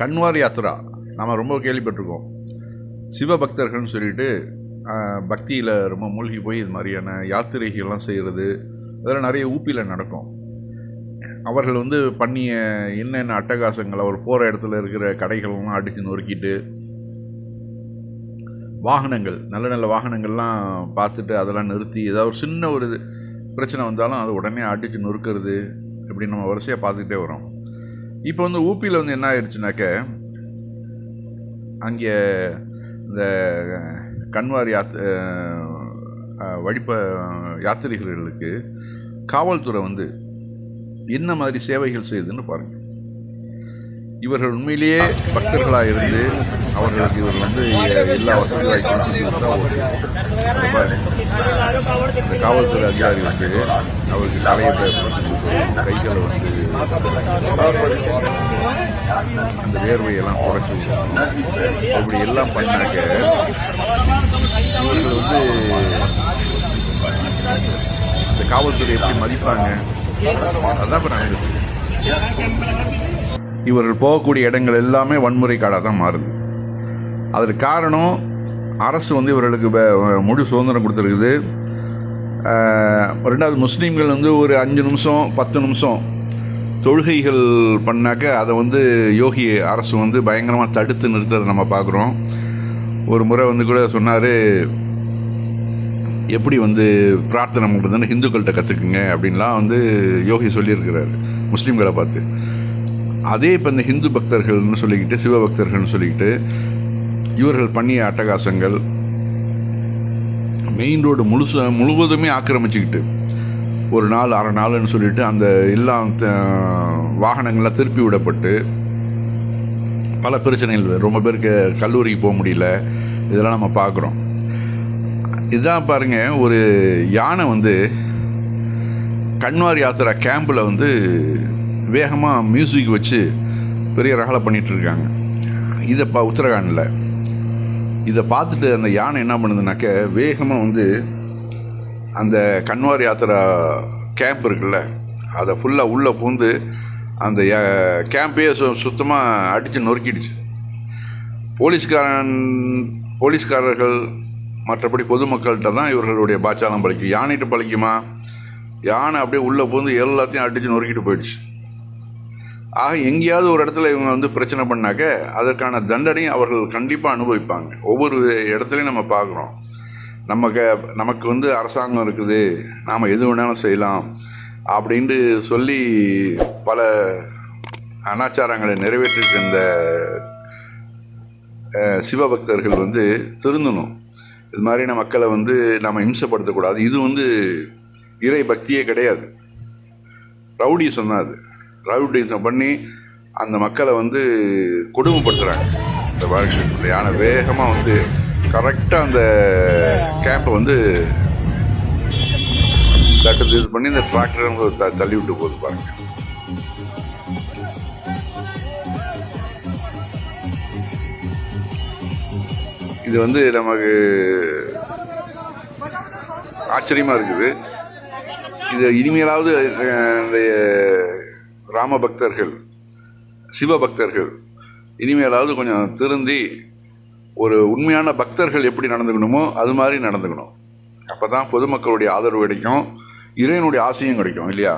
கன்வார் யாத்ரா. நாம் ரொம்ப கேள்விப்பட்டிருக்கோம். சிவபக்தர்கள்னு சொல்லிட்டு பக்தியில் ரொம்ப மூழ்கி போய் இது மாதிரியான யாத்திரைகள்லாம் செய்கிறது அதெல்லாம் நிறைய ஊப்பியில் நடக்கும். அவர்கள் வந்து பண்ணிய என்னென்ன அட்டகாசங்கள் அவர் போகிற இடத்துல இருக்கிற கடைகள்லாம் அடித்து நொறுக்கிட்டு வாகனங்கள் நல்ல நல்ல வாகனங்கள்லாம் பார்த்துட்டு அதெல்லாம் நிறுத்தி ஏதாவது ஒரு சின்ன ஒரு பிரச்சனை வந்தாலும் அதை உடனே அடித்து நொறுக்கிறது இப்படி நம்ம வரிசையாக பார்த்துக்கிட்டே வரோம். இப்போ வந்து ஊப்பியில் வந்து என்ன ஆயிடுச்சுனாக்க அங்கே இந்த கன்வார் யாத் வழிப்ப வழிப யாத்திரிகர்களுக்கு காவல்துறை வந்து என்ன மாதிரி சேவைகள் செய்யுதுன்னு பாருங்கள் இவர்கள் உண்மையிலேயே பக்தர்களாக இருந்து அவர்களுக்கு இவர் வந்து எல்லா வசதி வாய்ப்பும் செஞ்சு கொடுத்தா ஓகே. காவல்துறை அதிகாரி வந்து அவருக்கு தலையை கைகளை வந்து அந்த வேர்வையெல்லாம் குறைச்சி அப்படி எல்லாம் பண்ணாக்க இவர்கள் வந்து இந்த காவல்துறை எப்படி மதிப்பாங்க? அதான் இப்போ இவர்கள் போகக்கூடிய இடங்கள் எல்லாமே வன்முறை காடாக தான் மாறுது. அதற்கு காரணம் அரசு வந்து இவர்களுக்கு முழு சுதந்திரம் கொடுத்துருக்குது. ரெண்டாவது முஸ்லீம்கள் வந்து ஒரு அஞ்சு நிமிஷம் பத்து நிமிஷம் தொழுகைகள் பண்ணாக்க அதை வந்து யோகி அரசு வந்து பயங்கரமாக தடுத்து நிறுத்ததை நம்ம பார்க்குறோம். ஒரு முறை வந்து கூட சொன்னார் எப்படி வந்து பிரார்த்தனை பண்ணுறதுன்னு ஹிந்துக்கள்கிட்ட கற்றுக்குங்க அப்படின்லாம் வந்து யோகி சொல்லியிருக்கிறாரு முஸ்லீம்களை பார்த்து. அதே இப்போ இந்த ஹிந்து பக்தர்கள்னு சொல்லிக்கிட்டு சிவபக்தர்கள்னு சொல்லிக்கிட்டு இவர்கள் பண்ணிய அட்டகாசங்கள் மெயின் ரோடு முழுசு முழுவதுமே ஆக்கிரமிச்சுக்கிட்டு ஒரு நாள் அரை நாள்னு சொல்லிட்டு அந்த எல்லாம் வாகனங்கள்லாம் திருப்பி விடப்பட்டு பல பிரச்சனைகள் ரொம்ப பேருக்கு கல்லூரிக்கு போக முடியல இதெல்லாம் நம்ம பார்க்குறோம். இதுதான் பாருங்க ஒரு யானை வந்து கண்வார் யாத்திரா கேம்பில் வந்து வேகமாக மியூசிக் வச்சு பெரிய ரகலை பண்ணிகிட்ருக்காங்க இருக்காங்க. இதை பா உத்தரகாண்டில். இதை பார்த்துட்டு அந்த யானை என்ன பண்ணுதுனாக்க வேகமாக வந்து அந்த கன்வார் யாத்திரா கேம்ப் இருக்குல்ல அதை ஃபுல்லாக உள்ளே பூந்து அந்த ய- கேம்பையே சு சுத்தமாக அடித்து நொறுக்கிடுச்சு. போலீஸ்காரன் போலீஸ்காரர்கள் மற்றபடி பொதுமக்கள்கிட்ட தான் இவர்களுடைய பாச்சாலம் பழிக்கும் யானைகிட்ட பழிக்குமா யானை அப்படியே உள்ளே பூந்து எல்லாத்தையும் அடித்து நொறுக்கிட்டு போயிடுச்சு. ஆக எங்கேயாவது ஒரு இடத்துல இவங்க வந்து பிரச்சனை பண்ணாக்க அதற்கான தண்டனையும் அவர்கள் கண்டிப்பாக அனுபவிப்பாங்க. ஒவ்வொரு இடத்துலையும் நம்ம பார்க்குறோம். நமக்கு நமக்கு வந்து அரசாங்கம் இருக்குது நாம் எது வேணாலும் செய்யலாம் அப்படின்ட்டு சொல்லி பல அனாச்சாரங்களை நிறைவேற்றிட்டு இந்த சிவபக்தர்கள் வந்து திருந்தணும். இது மாதிரியான மக்களை வந்து நம்ம இம்சப்படுத்தக்கூடாது. இது வந்து இறை பக்தியே கிடையாது. ரவுடி சொன்னாது ரவுடிசம் பண்ணி அந்த மக்களை வந்து கொடுமைப்படுத்துகிறாங்க இந்த பாருங்க யானை வேகமாக வந்து கரெக்டாக அந்த கேம்பை வந்து தட்டு இது பண்ணி இந்த டிராக்டர் த தள்ளி விட்டு போகுது பாருங்க. இது வந்து நமக்கு ஆச்சரியமாக இருக்குது. இது இனிமேலாவது இந்த ராம பக்தர்கள் சிவ பக்தர்கள் இனிமேலாவது கொஞ்சம் திருந்தி ஒரு உண்மையான பக்தர்கள் எப்படி நடந்துக்கணுமோ அது மாதிரி நடந்துக்கணும். அப்போ தான் பொதுமக்களுடைய ஆதரவு கிடைக்கும் இறைவனுடைய ஆசையும் கிடைக்கும் இல்லையா?